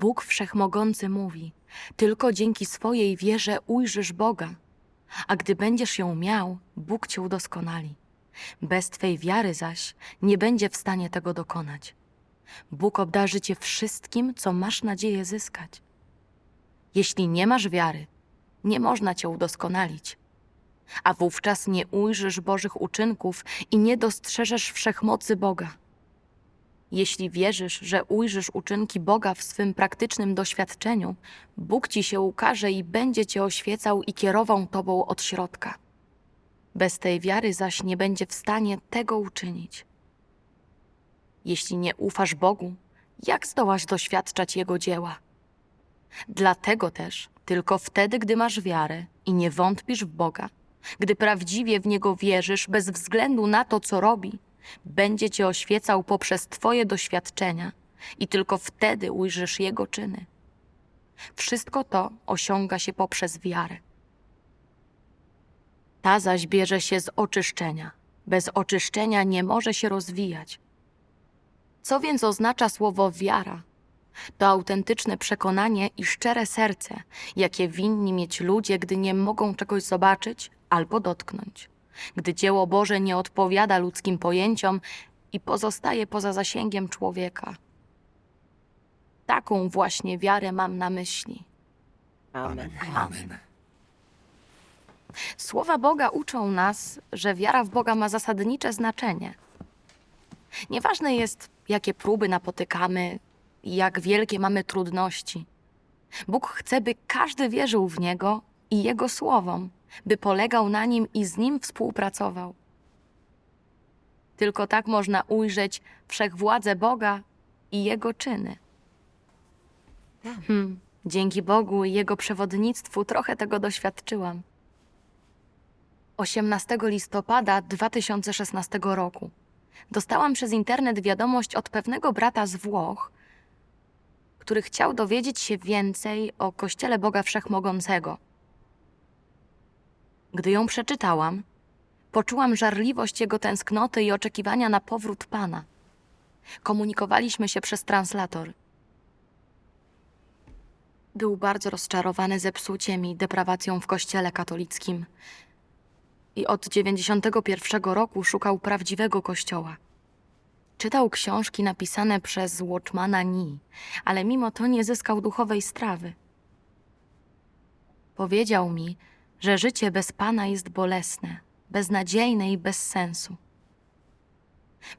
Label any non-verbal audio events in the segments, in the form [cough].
Bóg Wszechmogący mówi: Tylko dzięki swojej wierze ujrzysz Boga, a gdy będziesz ją miał, Bóg cię udoskonali. Bez twej wiary zaś nie będzie w stanie tego dokonać. Bóg obdarzy cię wszystkim, co masz nadzieję zyskać. Jeśli nie masz wiary, nie można cię udoskonalić, a wówczas nie ujrzysz Bożych uczynków i nie dostrzeżesz wszechmocy Boga. Jeśli wierzysz, że ujrzysz uczynki Boga w swym praktycznym doświadczeniu, Bóg ci się ukaże i będzie cię oświecał i kierował tobą od środka. Bez tej wiary zaś nie będzie w stanie tego uczynić. Jeśli nie ufasz Bogu, jak zdołasz doświadczać Jego dzieła? Dlatego też tylko wtedy, gdy masz wiarę i nie wątpisz w Boga, gdy prawdziwie w Niego wierzysz bez względu na to, co robi, będzie Cię oświecał poprzez Twoje doświadczenia i tylko wtedy ujrzysz Jego czyny. Wszystko to osiąga się poprzez wiarę. Ta zaś bierze się z oczyszczenia. Bez oczyszczenia nie może się rozwijać. Co więc oznacza słowo wiara? To autentyczne przekonanie i szczere serce, jakie winni mieć ludzie, gdy nie mogą czegoś zobaczyć albo dotknąć, gdy dzieło Boże nie odpowiada ludzkim pojęciom i pozostaje poza zasięgiem człowieka. Taką właśnie wiarę mam na myśli. Amen. Amen. Słowa Boga uczą nas, że wiara w Boga ma zasadnicze znaczenie. Nieważne jest, jakie próby napotykamy i jak wielkie mamy trudności. Bóg chce, by każdy wierzył w Niego i Jego słowom, by polegał na Nim i z Nim współpracował. Tylko tak można ujrzeć wszechwładzę Boga i Jego czyny. Hmm, dzięki Bogu i Jego przewodnictwu trochę tego doświadczyłam. 18 listopada 2016 roku dostałam przez internet wiadomość od pewnego brata z Włoch, który chciał dowiedzieć się więcej o Kościele Boga Wszechmogącego. Gdy ją przeczytałam, poczułam żarliwość jego tęsknoty i oczekiwania na powrót Pana. Komunikowaliśmy się przez translator. Był bardzo rozczarowany zepsuciem i deprawacją w Kościele katolickim i od 91 roku szukał prawdziwego kościoła. Czytał książki napisane przez Watchmana Nee, ale mimo to nie zyskał duchowej strawy. Powiedział mi, że życie bez Pana jest bolesne, beznadziejne i bez sensu.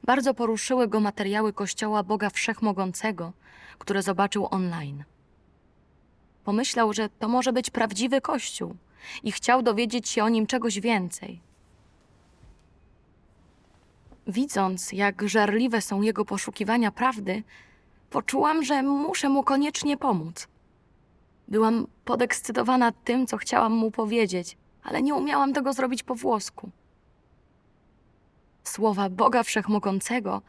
Bardzo poruszyły go materiały Kościoła Boga Wszechmogącego, które zobaczył online. Pomyślał, że to może być prawdziwy Kościół i chciał dowiedzieć się o nim czegoś więcej. Widząc, jak żarliwe są jego poszukiwania prawdy, poczułam, że muszę mu koniecznie pomóc. Byłam podekscytowana tym, co chciałam mu powiedzieć, ale nie umiałam tego zrobić po włosku. Słowa Boga Wszechmogącego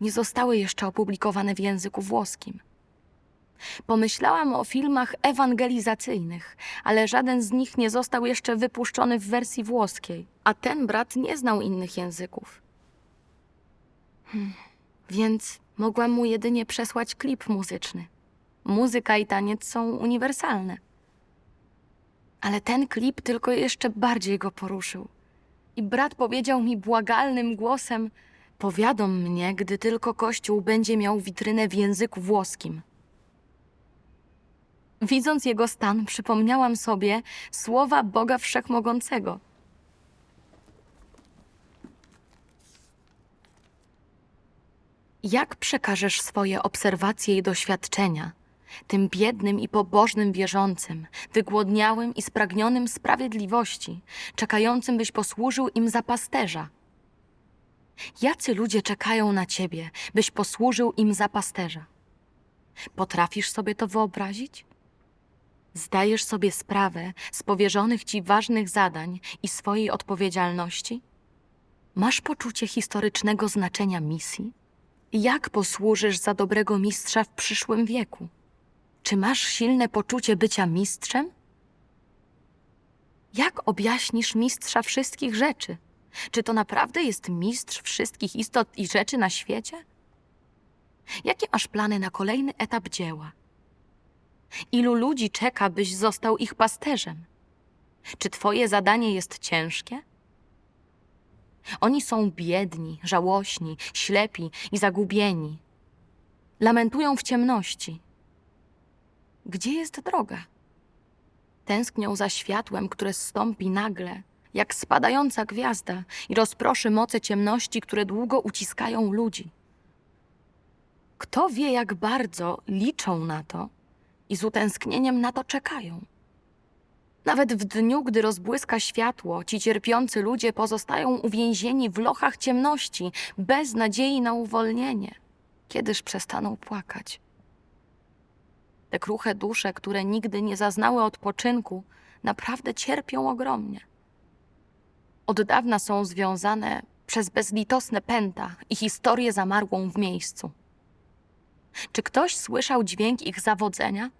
nie zostały jeszcze opublikowane w języku włoskim. Pomyślałam o filmach ewangelizacyjnych, ale żaden z nich nie został jeszcze wypuszczony w wersji włoskiej, a ten brat nie znał innych języków. Hmm, więc mogłam mu jedynie przesłać klip muzyczny. Muzyka i taniec są uniwersalne. Ale ten klip tylko jeszcze bardziej go poruszył. I brat powiedział mi błagalnym głosem: Powiadom mnie, gdy tylko kościół będzie miał witrynę w języku włoskim. Widząc jego stan, przypomniałam sobie słowa Boga Wszechmogącego. Jak przekażesz swoje obserwacje i doświadczenia tym biednym i pobożnym wierzącym, wygłodniałym i spragnionym sprawiedliwości, czekającym, byś posłużył im za pasterza? Jacy ludzie czekają na ciebie, byś posłużył im za pasterza? Potrafisz sobie to wyobrazić? Zdajesz sobie sprawę z powierzonych ci ważnych zadań i swojej odpowiedzialności? Masz poczucie historycznego znaczenia misji? Jak posłużysz za dobrego mistrza w przyszłym wieku? Czy masz silne poczucie bycia mistrzem? Jak objaśnisz mistrza wszystkich rzeczy? Czy to naprawdę jest mistrz wszystkich istot i rzeczy na świecie? Jakie masz plany na kolejny etap dzieła? Ilu ludzi czeka, byś został ich pasterzem? Czy twoje zadanie jest ciężkie? Oni są biedni, żałośni, ślepi i zagubieni. Lamentują w ciemności. Gdzie jest droga? Tęsknią za światłem, które zstąpi nagle, jak spadająca gwiazda i rozproszy moce ciemności, które długo uciskają ludzi. Kto wie, jak bardzo liczą na to i z utęsknieniem na to czekają. Nawet w dniu, gdy rozbłyska światło, ci cierpiący ludzie pozostają uwięzieni w lochach ciemności, bez nadziei na uwolnienie. Kiedyż przestaną płakać? Te kruche dusze, które nigdy nie zaznały odpoczynku, naprawdę cierpią ogromnie. Od dawna są związane przez bezlitosne pęta i historię zamarłą w miejscu. Czy ktoś słyszał dźwięk ich zawodzenia?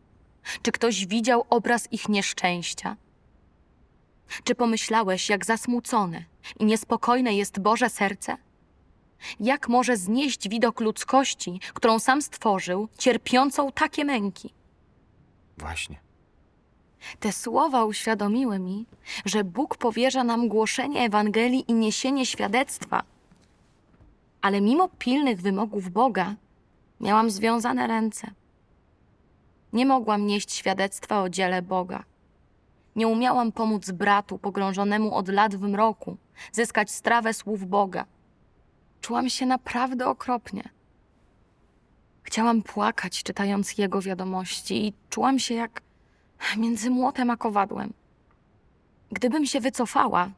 Czy ktoś widział obraz ich nieszczęścia? Czy pomyślałeś, jak zasmucone i niespokojne jest Boże serce? Jak może znieść widok ludzkości, którą sam stworzył, cierpiącą takie męki? Właśnie. Te słowa uświadomiły mi, że Bóg powierza nam głoszenie Ewangelii i niesienie świadectwa. Ale mimo pilnych wymogów Boga, miałam związane ręce. Nie mogłam nieść świadectwa o dziele Boga. Nie umiałam pomóc bratu pogrążonemu od lat w mroku, zyskać strawę słów Boga. Czułam się naprawdę okropnie. Chciałam płakać, czytając jego wiadomości, i czułam się jak między młotem a kowadłem. Gdybym się wycofała,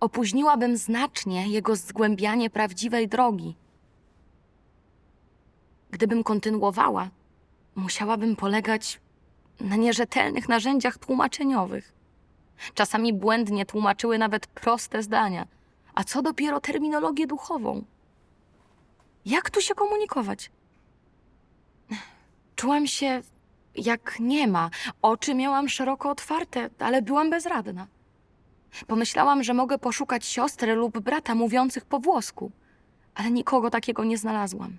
opóźniłabym znacznie jego zgłębianie prawdziwej drogi. Gdybym kontynuowała, musiałabym polegać na nierzetelnych narzędziach tłumaczeniowych. Czasami błędnie tłumaczyły nawet proste zdania, a co dopiero terminologię duchową. Jak tu się komunikować? Czułam się jak nie ma. Oczy miałam szeroko otwarte, ale byłam bezradna. Pomyślałam, że mogę poszukać siostry lub brata mówiących po włosku, ale nikogo takiego nie znalazłam.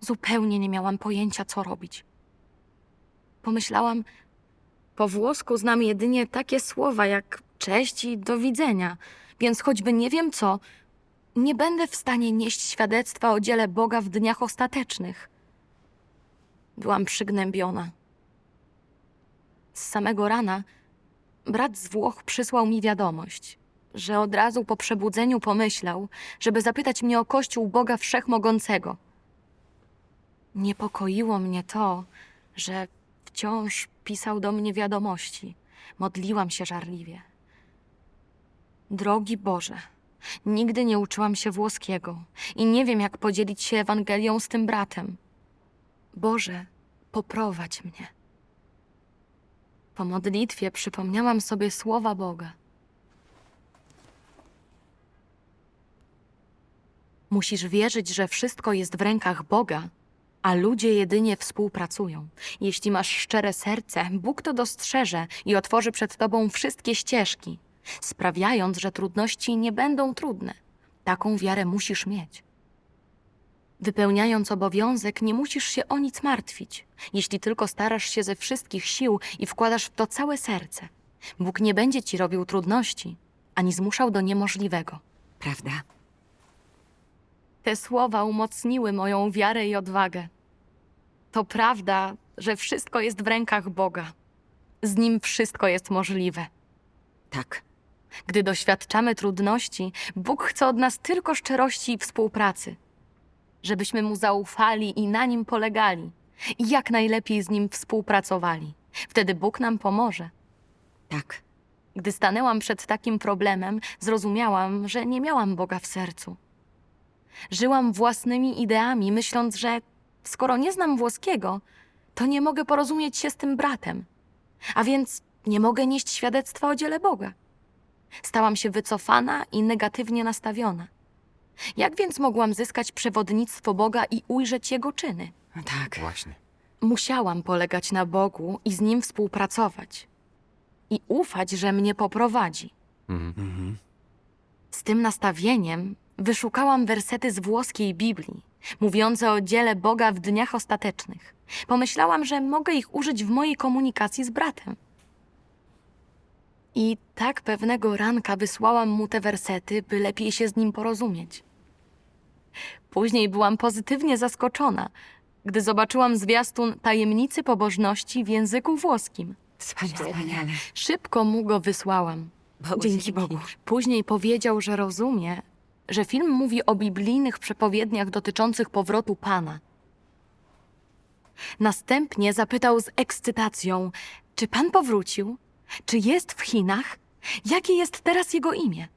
Zupełnie nie miałam pojęcia, co robić. Pomyślałam, po włosku znam jedynie takie słowa jak cześć i do widzenia, więc choćby nie wiem co, nie będę w stanie nieść świadectwa o dziele Boga w dniach ostatecznych. Byłam przygnębiona. Z samego rana brat z Włoch przysłał mi wiadomość, że od razu po przebudzeniu pomyślał, żeby zapytać mnie o Kościół Boga Wszechmogącego. Niepokoiło mnie to, że wciąż pisał do mnie wiadomości. Modliłam się żarliwie. Drogi Boże, nigdy nie uczyłam się włoskiego i nie wiem, jak podzielić się Ewangelią z tym bratem. Boże, poprowadź mnie. Po modlitwie przypomniałam sobie słowa Boga. Musisz wierzyć, że wszystko jest w rękach Boga, a ludzie jedynie współpracują. Jeśli masz szczere serce, Bóg to dostrzeże i otworzy przed tobą wszystkie ścieżki, sprawiając, że trudności nie będą trudne. Taką wiarę musisz mieć. Wypełniając obowiązek, nie musisz się o nic martwić, jeśli tylko starasz się ze wszystkich sił i wkładasz w to całe serce. Bóg nie będzie ci robił trudności, ani zmuszał do niemożliwego. Prawda? Te słowa umocniły moją wiarę i odwagę. To prawda, że wszystko jest w rękach Boga. Z Nim wszystko jest możliwe. Tak. Gdy doświadczamy trudności, Bóg chce od nas tylko szczerości i współpracy, żebyśmy Mu zaufali i na Nim polegali i jak najlepiej z Nim współpracowali. Wtedy Bóg nam pomoże. Tak. Gdy stanęłam przed takim problemem, zrozumiałam, że nie miałam Boga w sercu. Żyłam własnymi ideami, myśląc, że skoro nie znam włoskiego, to nie mogę porozumieć się z tym bratem, a więc nie mogę nieść świadectwa o dziele Boga. Stałam się wycofana i negatywnie nastawiona. Jak więc mogłam zyskać przewodnictwo Boga i ujrzeć Jego czyny? Tak. Właśnie. Musiałam polegać na Bogu i z Nim współpracować. I ufać, że mnie poprowadzi. Mhm. Z tym nastawieniem Wyszukałam wersety z włoskiej Biblii, mówiące o dziele Boga w dniach ostatecznych. Pomyślałam, że mogę ich użyć w mojej komunikacji z bratem. I tak pewnego ranka wysłałam mu te wersety, by lepiej się z nim porozumieć. Później byłam pozytywnie zaskoczona, gdy zobaczyłam zwiastun tajemnicy pobożności w języku włoskim. Wspaniale. Szybko mu go wysłałam. Bogu Dzięki dzięki. Bogu. Później powiedział, że rozumie, że film mówi o biblijnych przepowiedniach dotyczących powrotu Pana. Następnie zapytał z ekscytacją, czy Pan powrócił? Czy jest w Chinach? Jakie jest teraz jego imię?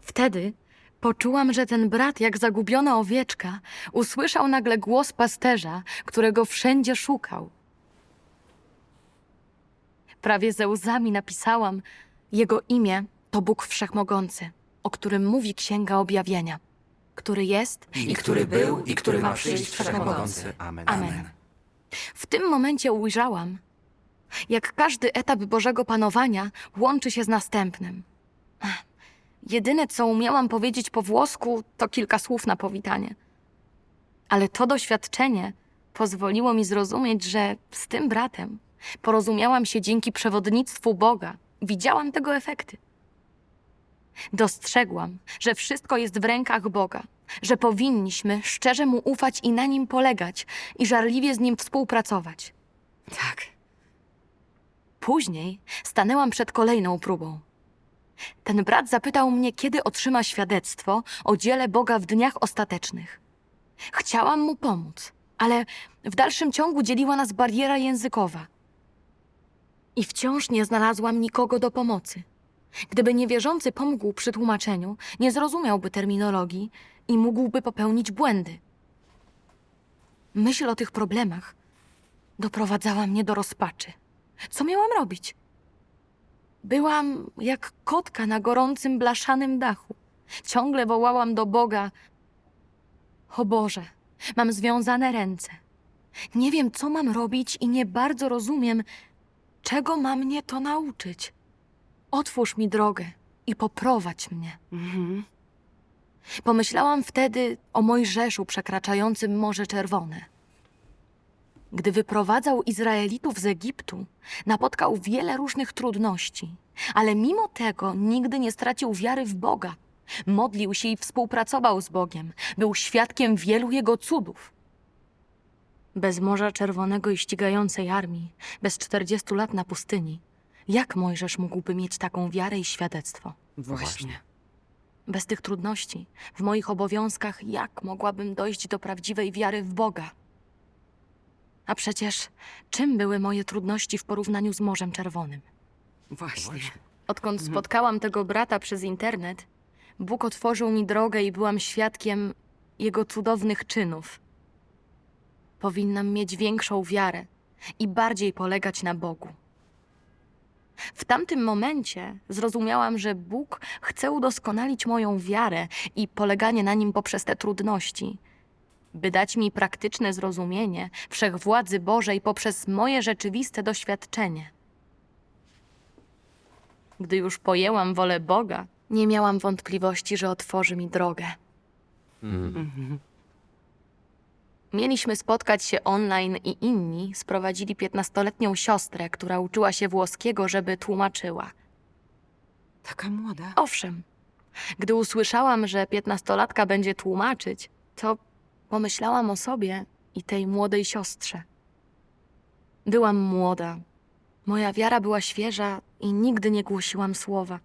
Wtedy poczułam, że ten brat, jak zagubiona owieczka, usłyszał nagle głos pasterza, którego wszędzie szukał. Prawie ze łzami napisałam: Jego imię to Bóg Wszechmogący, o którym mówi Księga Objawienia, który jest i który był, i który ma przyjść wszechmogący. Amen. Amen. W tym momencie ujrzałam, jak każdy etap Bożego Panowania łączy się z następnym. Jedyne, co umiałam powiedzieć po włosku, to kilka słów na powitanie. Ale to doświadczenie pozwoliło mi zrozumieć, że z tym bratem porozumiałam się dzięki przewodnictwu Boga. Widziałam tego efekty. Dostrzegłam, że wszystko jest w rękach Boga, że powinniśmy szczerze mu ufać i na nim polegać i żarliwie z nim współpracować. Tak. Później stanęłam przed kolejną próbą. Ten brat zapytał mnie, kiedy otrzyma świadectwo o dziele Boga w dniach ostatecznych. Chciałam mu pomóc, ale w dalszym ciągu dzieliła nas bariera językowa. I wciąż nie znalazłam nikogo do pomocy. Gdyby niewierzący pomógł przy tłumaczeniu, nie zrozumiałby terminologii i mógłby popełnić błędy. Myśl o tych problemach doprowadzała mnie do rozpaczy. Co miałam robić? Byłam jak kotka na gorącym, blaszanym dachu. Ciągle wołałam do Boga: O Boże, mam związane ręce. Nie wiem, co mam robić i nie bardzo rozumiem, czego ma mnie to nauczyć. Otwórz mi drogę i poprowadź mnie. Mhm. Pomyślałam wtedy o Mojżeszu przekraczającym Morze Czerwone. Gdy wyprowadzał Izraelitów z Egiptu, napotkał wiele różnych trudności, ale mimo tego nigdy nie stracił wiary w Boga. Modlił się i współpracował z Bogiem, był świadkiem wielu jego cudów. Bez Morza Czerwonego i ścigającej armii, bez 40 lat na pustyni, jak Mojżesz mógłby mieć taką wiarę i świadectwo? Właśnie. Bez tych trudności, w moich obowiązkach, jak mogłabym dojść do prawdziwej wiary w Boga? A przecież czym były moje trudności w porównaniu z Morzem Czerwonym? Właśnie. Odkąd spotkałam tego brata przez internet, Bóg otworzył mi drogę i byłam świadkiem jego cudownych czynów. Powinnam mieć większą wiarę i bardziej polegać na Bogu. W tamtym momencie zrozumiałam, że Bóg chce udoskonalić moją wiarę i poleganie na nim poprzez te trudności, by dać mi praktyczne zrozumienie wszechwładzy Bożej poprzez moje rzeczywiste doświadczenie. Gdy już pojęłam wolę Boga, nie miałam wątpliwości, że otworzy mi drogę. Mhm. Mieliśmy spotkać się online i inni sprowadzili piętnastoletnią siostrę, która uczyła się włoskiego, żeby tłumaczyła. Taka młoda. Owszem, gdy usłyszałam, że piętnastolatka będzie tłumaczyć, to pomyślałam o sobie i tej młodej siostrze. Byłam młoda. Moja wiara była świeża i nigdy nie głosiłam słowa.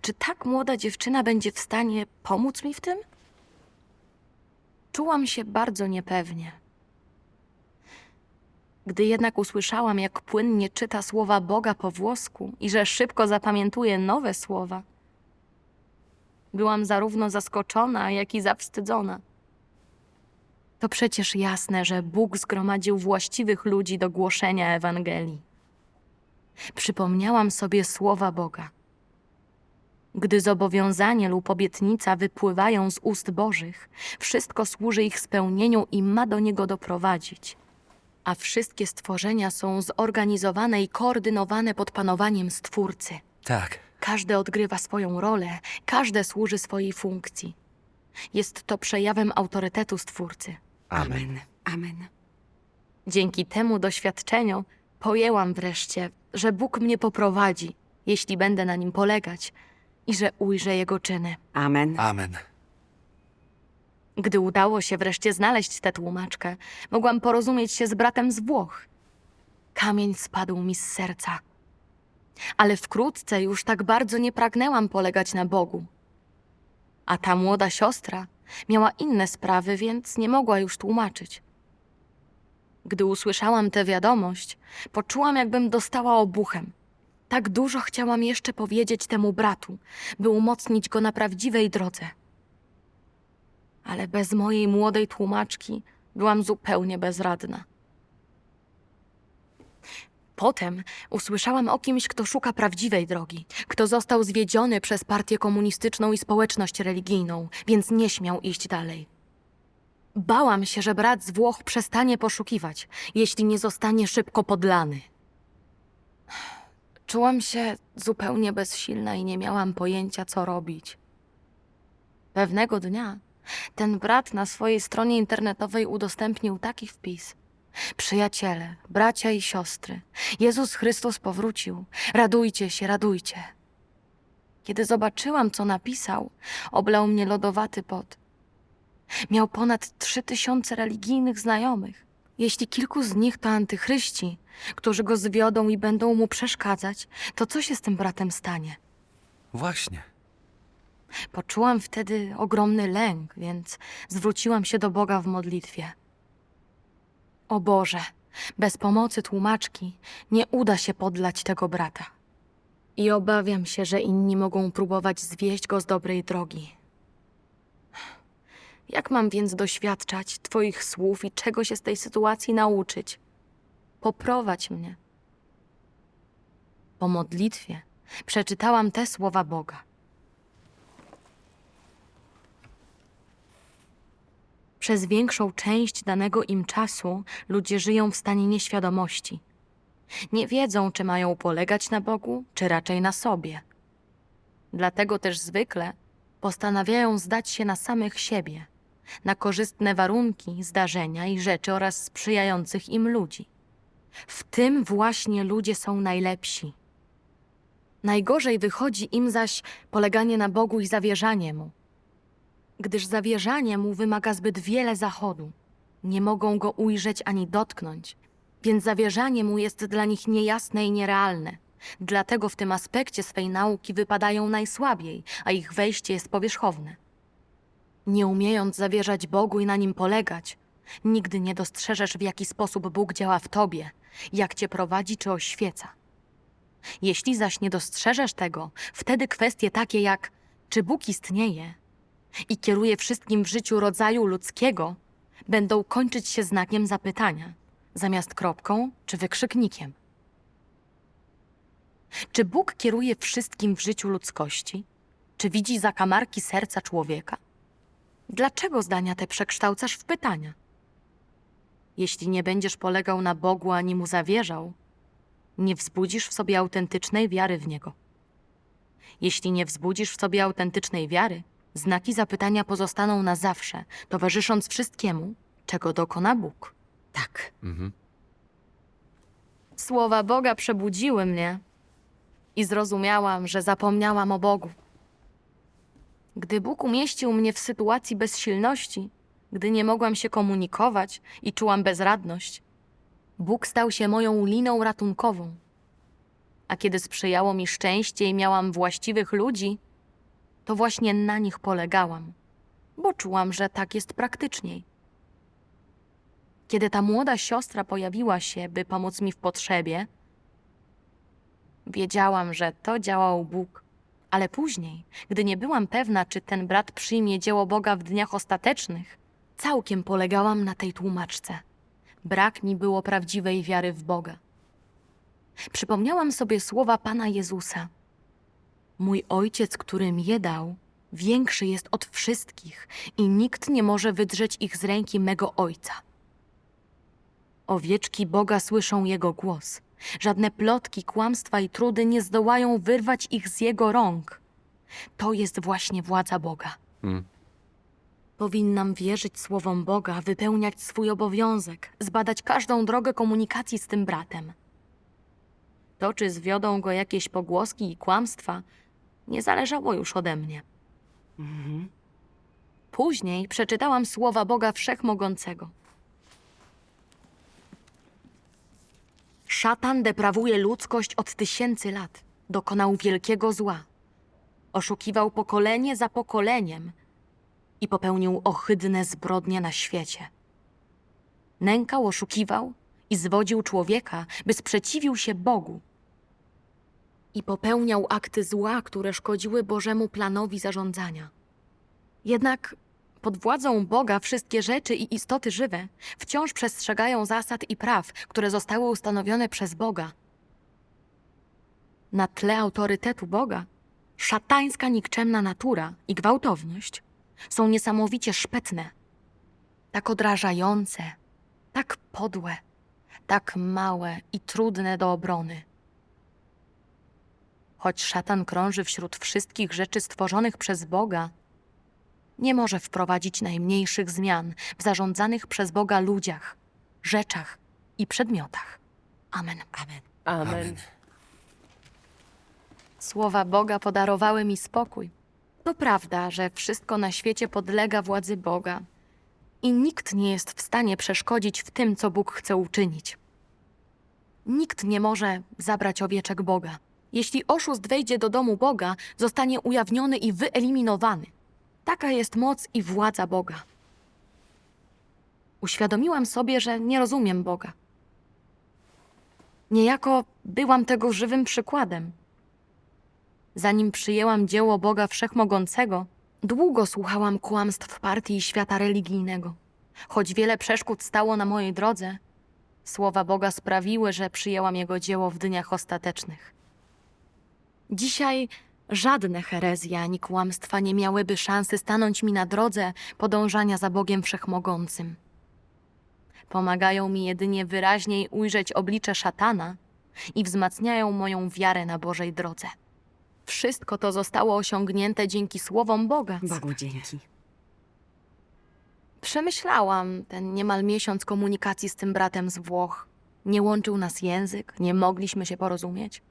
Czy tak młoda dziewczyna będzie w stanie pomóc mi w tym? Czułam się bardzo niepewnie. Gdy jednak usłyszałam, jak płynnie czyta słowa Boga po włosku i że szybko zapamiętuje nowe słowa, byłam zarówno zaskoczona, jak i zawstydzona. To przecież jasne, że Bóg zgromadził właściwych ludzi do głoszenia Ewangelii. Przypomniałam sobie słowa Boga. Gdy zobowiązanie lub obietnica wypływają z ust Bożych, wszystko służy ich spełnieniu i ma do niego doprowadzić. A wszystkie stworzenia są zorganizowane i koordynowane pod panowaniem Stwórcy. Tak, Każde odgrywa swoją rolę, każde służy swojej funkcji. Jest to przejawem autorytetu Stwórcy. Amen. Amen. Dzięki temu doświadczeniu pojęłam wreszcie, że Bóg mnie poprowadzi, jeśli będę na nim polegać i że ujrzę Jego czyny. Amen. Amen. Gdy udało się wreszcie znaleźć tę tłumaczkę, mogłam porozumieć się z bratem z Włoch. Kamień spadł mi z serca. Ale wkrótce już tak bardzo nie pragnęłam polegać na Bogu. A ta młoda siostra miała inne sprawy, więc nie mogła już tłumaczyć. Gdy usłyszałam tę wiadomość, poczułam, jakbym dostała obuchem. Tak dużo chciałam jeszcze powiedzieć temu bratu, by umocnić go na prawdziwej drodze ale bez mojej młodej tłumaczki byłam zupełnie bezradna. Potem usłyszałam o kimś, kto szuka prawdziwej drogi, kto został zwiedziony przez partię komunistyczną i społeczność religijną, więc nie śmiał iść dalej. Bałam się, że brat z Włoch przestanie poszukiwać, jeśli nie zostanie szybko podlany. Czułam się zupełnie bezsilna i nie miałam pojęcia, co robić. Pewnego dnia ten brat na swojej stronie internetowej udostępnił taki wpis. Przyjaciele, bracia i siostry, Jezus Chrystus powrócił. Radujcie się, radujcie. Kiedy zobaczyłam, co napisał, oblał mnie lodowaty pot. Miał ponad trzy tysiące religijnych znajomych. Jeśli kilku z nich to antychryści, którzy go zwiodą i będą mu przeszkadzać, to co się z tym bratem stanie? Właśnie. Poczułam wtedy ogromny lęk, więc zwróciłam się do Boga w modlitwie. O Boże, bez pomocy tłumaczki nie uda się podlać tego brata. I obawiam się, że inni mogą próbować zwieść go z dobrej drogi. Jak mam więc doświadczać Twoich słów i czego się z tej sytuacji nauczyć? Poprowadź mnie. Po modlitwie przeczytałam te słowa Boga. Przez większą część danego im czasu ludzie żyją w stanie nieświadomości. Nie wiedzą, czy mają polegać na Bogu, czy raczej na sobie. Dlatego też zwykle postanawiają zdać się na samych siebie, na korzystne warunki, zdarzenia i rzeczy oraz sprzyjających im ludzi. W tym właśnie ludzie są najlepsi. Najgorzej wychodzi im zaś poleganie na Bogu i zawierzanie mu gdyż zawierzanie mu wymaga zbyt wiele zachodu. Nie mogą go ujrzeć ani dotknąć, więc zawierzanie mu jest dla nich niejasne i nierealne. Dlatego w tym aspekcie swej nauki wypadają najsłabiej, a ich wejście jest powierzchowne. Nie umiejąc zawierzać Bogu i na nim polegać, nigdy nie dostrzeżesz, w jaki sposób Bóg działa w tobie, jak cię prowadzi czy oświeca. Jeśli zaś nie dostrzeżesz tego, wtedy kwestie takie jak czy Bóg istnieje i kieruje wszystkim w życiu rodzaju ludzkiego, będą kończyć się znakiem zapytania, zamiast kropką czy wykrzyknikiem. Czy Bóg kieruje wszystkim w życiu ludzkości? Czy widzi zakamarki serca człowieka? Dlaczego zdania te przekształcasz w pytania? Jeśli nie będziesz polegał na Bogu ani mu zawierzał, nie wzbudzisz w sobie autentycznej wiary w Niego. Jeśli nie wzbudzisz w sobie autentycznej wiary, Znaki zapytania pozostaną na zawsze, towarzysząc wszystkiemu, czego dokona Bóg. Tak. Mhm. Słowa Boga przebudziły mnie i zrozumiałam, że zapomniałam o Bogu. Gdy Bóg umieścił mnie w sytuacji bezsilności, gdy nie mogłam się komunikować i czułam bezradność, Bóg stał się moją liną ratunkową. A kiedy sprzyjało mi szczęście i miałam właściwych ludzi, to właśnie na nich polegałam, bo czułam, że tak jest praktyczniej. Kiedy ta młoda siostra pojawiła się, by pomóc mi w potrzebie, wiedziałam, że to działał Bóg. Ale później, gdy nie byłam pewna, czy ten brat przyjmie dzieło Boga w dniach ostatecznych, całkiem polegałam na tej tłumaczce. Brak mi było prawdziwej wiary w Boga. Przypomniałam sobie słowa Pana Jezusa – Mój ojciec, który mi je dał, większy jest od wszystkich i nikt nie może wydrzeć ich z ręki mego ojca. Owieczki Boga słyszą jego głos, Żadne plotki, kłamstwa i trudy nie zdołają wyrwać ich z jego rąk. To jest właśnie władza Boga. Mm. Powinnam wierzyć słowom Boga, wypełniać swój obowiązek, zbadać każdą drogę komunikacji z tym bratem. To, czy zwiodą go jakieś pogłoski i kłamstwa, nie zależało już ode mnie. Mhm. Później przeczytałam słowa Boga Wszechmogącego. Szatan deprawuje ludzkość od tysięcy lat. Dokonał wielkiego zła. Oszukiwał pokolenie za pokoleniem i popełnił ohydne zbrodnie na świecie. Nękał, oszukiwał i zwodził człowieka, by sprzeciwił się Bogu. I popełniał akty zła, które szkodziły Bożemu planowi zarządzania. Jednak pod władzą Boga wszystkie rzeczy i istoty żywe wciąż przestrzegają zasad i praw, które zostały ustanowione przez Boga. Na tle autorytetu Boga, szatańska nikczemna natura i gwałtowność są niesamowicie szpetne, tak odrażające, tak podłe, tak małe i trudne do obrony. Choć szatan krąży wśród wszystkich rzeczy stworzonych przez Boga, nie może wprowadzić najmniejszych zmian w zarządzanych przez Boga ludziach, rzeczach i przedmiotach. Amen. Amen. Amen. Słowa Boga podarowały mi spokój. To prawda, że wszystko na świecie podlega władzy Boga i nikt nie jest w stanie przeszkodzić w tym, co Bóg chce uczynić. Nikt nie może zabrać owieczek Boga. Jeśli oszust wejdzie do domu Boga, zostanie ujawniony i wyeliminowany. Taka jest moc i władza Boga. Uświadomiłam sobie, że nie rozumiem Boga. Niejako byłam tego żywym przykładem. Zanim przyjęłam dzieło Boga Wszechmogącego, długo słuchałam kłamstw partii i świata religijnego. Choć wiele przeszkód stało na mojej drodze, słowa Boga sprawiły, że przyjęłam Jego dzieło w dniach ostatecznych. Dzisiaj żadne herezje ani kłamstwa nie miałyby szansy stanąć mi na drodze podążania za Bogiem Wszechmogącym. Pomagają mi jedynie wyraźniej ujrzeć oblicze szatana i wzmacniają moją wiarę na Bożej drodze. Wszystko to zostało osiągnięte dzięki słowom Boga. Bogu dzięki. Przemyślałam ten niemal miesiąc komunikacji z tym bratem z Włoch. Nie łączył nas język, nie mogliśmy się porozumieć.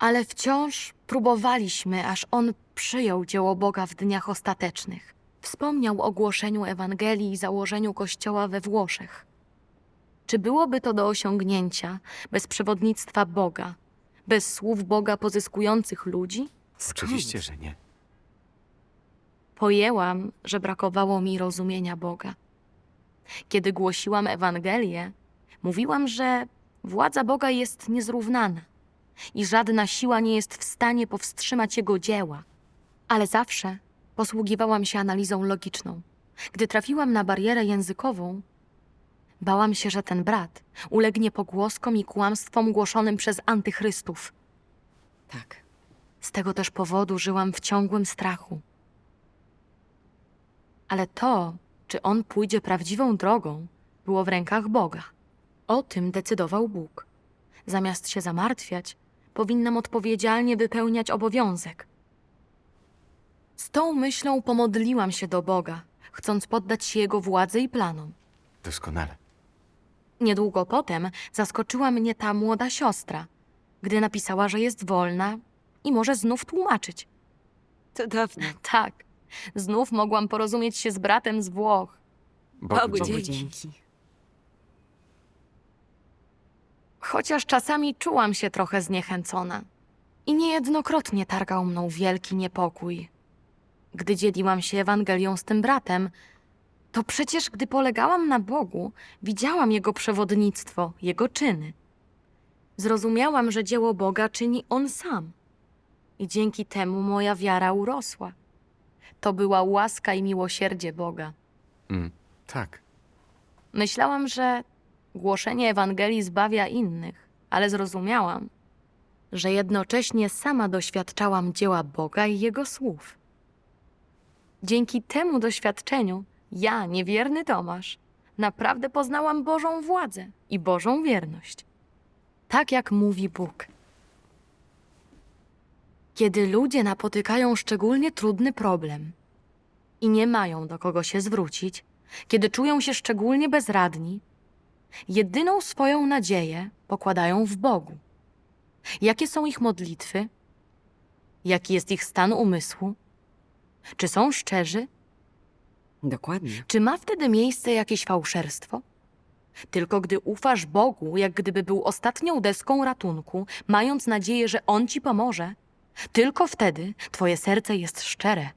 Ale wciąż próbowaliśmy, aż on przyjął dzieło Boga w dniach ostatecznych. Wspomniał o głoszeniu Ewangelii i założeniu kościoła we Włoszech. Czy byłoby to do osiągnięcia bez przewodnictwa Boga, bez słów Boga pozyskujących ludzi? Oczywiście, że nie. Pojęłam, że brakowało mi rozumienia Boga. Kiedy głosiłam Ewangelię, mówiłam, że władza Boga jest niezrównana i żadna siła nie jest w stanie powstrzymać Jego dzieła. Ale zawsze posługiwałam się analizą logiczną. Gdy trafiłam na barierę językową, bałam się, że ten brat ulegnie pogłoskom i kłamstwom głoszonym przez antychrystów. Tak. Z tego też powodu żyłam w ciągłym strachu. Ale to, czy on pójdzie prawdziwą drogą, było w rękach Boga. O tym decydował Bóg. Zamiast się zamartwiać, powinnam odpowiedzialnie wypełniać obowiązek. Z tą myślą pomodliłam się do Boga, chcąc poddać się Jego władzy i planom. Doskonale. Niedługo potem zaskoczyła mnie ta młoda siostra, gdy napisała, że jest wolna i może znów tłumaczyć. Cudowne. [laughs] Tak, znów mogłam porozumieć się z bratem z Włoch. Bogu Bogu dzięki. dzięki. Chociaż czasami czułam się trochę zniechęcona. I niejednokrotnie targał mną wielki niepokój. Gdy dzieliłam się Ewangelią z tym bratem, to przecież gdy polegałam na Bogu, widziałam Jego przewodnictwo, Jego czyny. Zrozumiałam, że dzieło Boga czyni On sam. I dzięki temu moja wiara urosła. To była łaska i miłosierdzie Boga. Mm. Tak. Myślałam, że głoszenie Ewangelii zbawia innych, ale zrozumiałam, że jednocześnie sama doświadczałam dzieła Boga i Jego słów. Dzięki temu doświadczeniu ja, niewierny Tomasz, naprawdę poznałam Bożą władzę i Bożą wierność. tak jak mówi Bóg. Kiedy ludzie napotykają szczególnie trudny problem i nie mają do kogo się zwrócić, kiedy czują się szczególnie bezradni, jedyną swoją nadzieję pokładają w Bogu. Jakie są ich modlitwy? Jaki jest ich stan umysłu? Czy są szczerzy? Dokładnie. Czy ma wtedy miejsce jakieś fałszerstwo? Tylko gdy ufasz Bogu, jak gdyby był ostatnią deską ratunku, mając nadzieję, że On ci pomoże, tylko wtedy twoje serce jest szczere.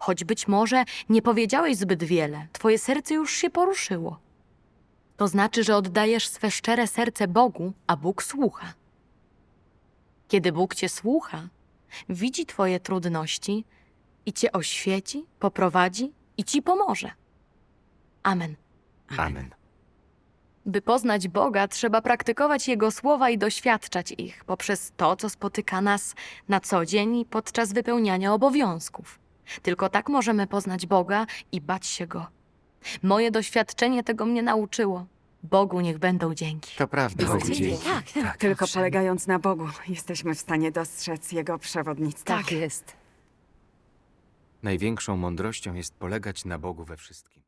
Choć być może nie powiedziałeś zbyt wiele, twoje serce już się poruszyło. To znaczy, że oddajesz swe szczere serce Bogu, a Bóg słucha. Kiedy Bóg cię słucha, widzi twoje trudności i cię oświeci, poprowadzi i ci pomoże. Amen. Amen. By poznać Boga, trzeba praktykować Jego słowa i doświadczać ich poprzez to, co spotyka nas na co dzień podczas wypełniania obowiązków. Tylko tak możemy poznać Boga i bać się Go. Moje doświadczenie tego mnie nauczyło. Bogu niech będą dzięki. To prawda. Bogu dzięki. dzięki. Tak, tak. Tylko owszem. polegając na Bogu jesteśmy w stanie dostrzec Jego przewodnictwo. Tak jest. Największą mądrością jest polegać na Bogu we wszystkim.